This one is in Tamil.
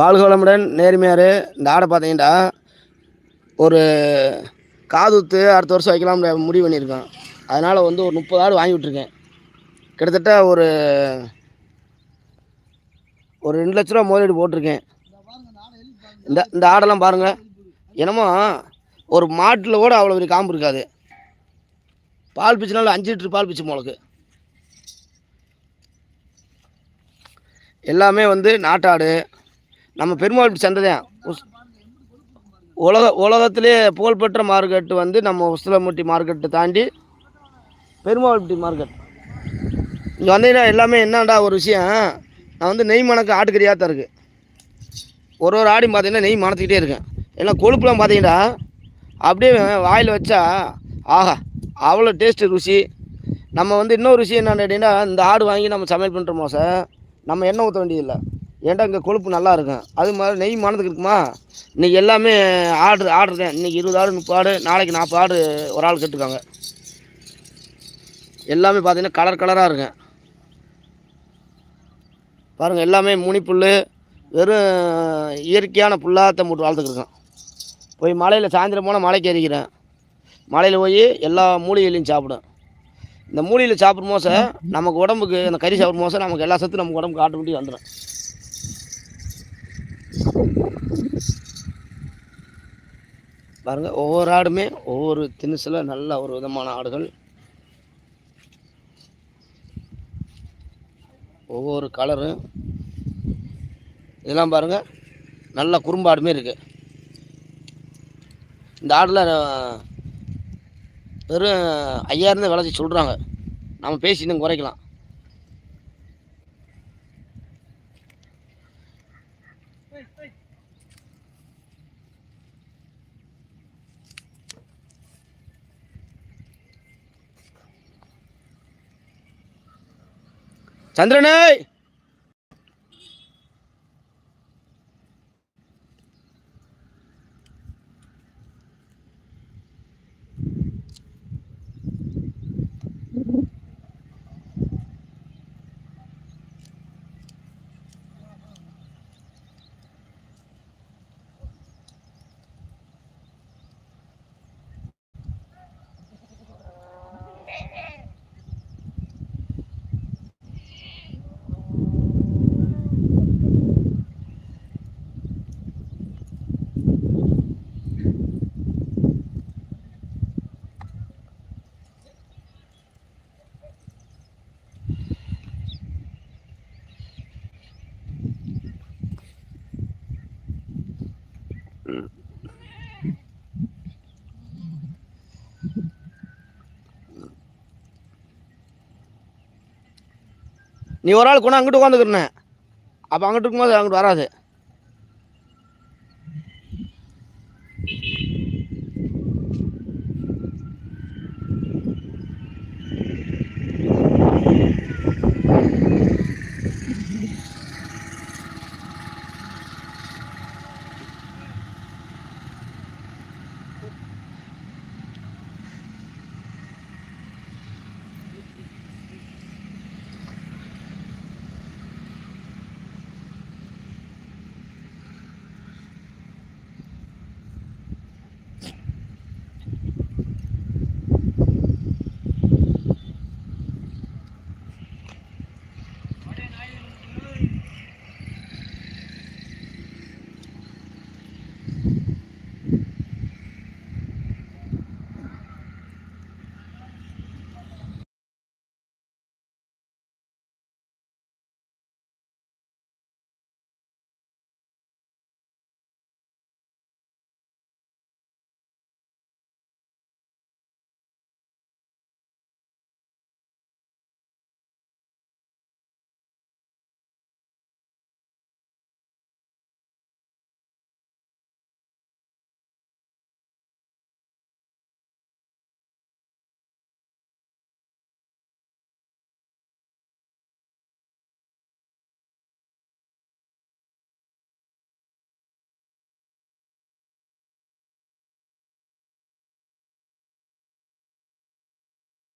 வாழ்கோளமுடன் நேர்மையார். இந்த ஆடை பார்த்தீங்கன்னா ஒரு காதுத்து அடுத்த வருஷம் வைக்கலாம்னு முடிவு பண்ணியிருக்கோம். அதனால் வந்து ஒரு முப்பது ஆடு வாங்கி விட்ருக்கேன் கிட்டத்தட்ட ஒரு ஒரு ரெண்டு லட்ச ரூபா முதலீடு போட்டிருக்கேன். இந்த இந்த ஆடெல்லாம் பாருங்கள் என்னமோ ஒரு மாட்டில் கூட அவ்வளோ பெரிய காம்பு இருக்காது. பால் பிச்சுனாலும் அஞ்சு லிட்ரு பால் பிச்சு உங்களுக்கு எல்லாமே வந்து நாட்டாடு. நம்ம பெருமாள் சந்தை உஸ்- உலக உலகத்திலே புகழ்பெற்ற மார்க்கெட்டு வந்து நம்ம உஸ்லமுட்டி மார்க்கெட்டு தாண்டி பெருமாள்பட்டி மார்க்கெட். இங்கே வந்தீங்கன்னா எல்லாமே என்னடா ஒரு விஷயம்? நான் வந்து நெய் மணக்கு ஆட்டுக்கறியாக தான் இருக்குது ஒரு ஒரு ஆடியும் பார்த்தீங்கன்னா நெய் மணத்துக்கிட்டே இருக்கேன். ஏன்னா கொழுப்புலாம் பார்த்தீங்கன்னா அப்படியே வாயில் வச்சா ஆஹா அவ்வளோ டேஸ்ட்டு ருசி. நம்ம வந்து இன்னொரு விஷயம் என்னென்னு கேட்டிங்கன்னா இந்த ஆடு வாங்கி நம்ம சமையல் பண்ணுறோமோ சார்? நம்ம எண்ணெய் ஊற்ற வேண்டியதில்லை. ஏன்டா இங்கே கொழுப்பு நல்லா இருக்கும்? அது மாதிரி நெய் மணத்துக்கு இருக்குமா? இன்றைக்கி எல்லாமே ஆர்டர் ஆர்டர் தான். இன்றைக்கி இருபது ஆடு முப்பது ஆடு நாளைக்கு நாற்பது ஆடு ஒரு ஆள் கட்டுருக்காங்க. எல்லாமே பார்த்தீங்கன்னா கலர் கலராக இருக்கும். பாருங்கள் எல்லாமே முனிப்புல் வெறும் இயற்கையான புல்லாத்த மூட்டு வளர்த்துக்கிருக்கேன் போய் மலையில் சாயந்தரம் போனால் மலைக்கு ஏறிக்கிறேன். மலையில் போய் எல்லா மூலிகைகளையும் சாப்பிடும். இந்த மூலிகையில் சாப்பிடும் மோச நமக்கு உடம்புக்கு இந்த கறி சாப்பிடும் மோச நமக்கு எல்லா சத்தும் நமக்கு உடம்புக்கு ஆட்டோமேட்டிக் வந்துடும் பாருங்கள் ஒவ்வொரு ஆடுமே ஒவ்வொரு திணுசில் நல்ல ஒரு விதமான ஆடுகள். ஒவ்வொரு கலரு இதெல்லாம் பாருங்கள் நல்ல குறும்பாடுமே இருக்குது இந்த ஆடில் வெறும் ஐயாயிரம் தான் விளைச்சி சொல்கிறாங்க நம்ம பேசி இன்னும் குறைக்கலாம். చంద్రనాయ్! நீ ஒரு ஆள் கொண்டு அங்கிட்டு உட்காந்துக்கிறேன் அப்போ அங்கிட்டு இருக்கும்போது அங்கிட்டு வராது.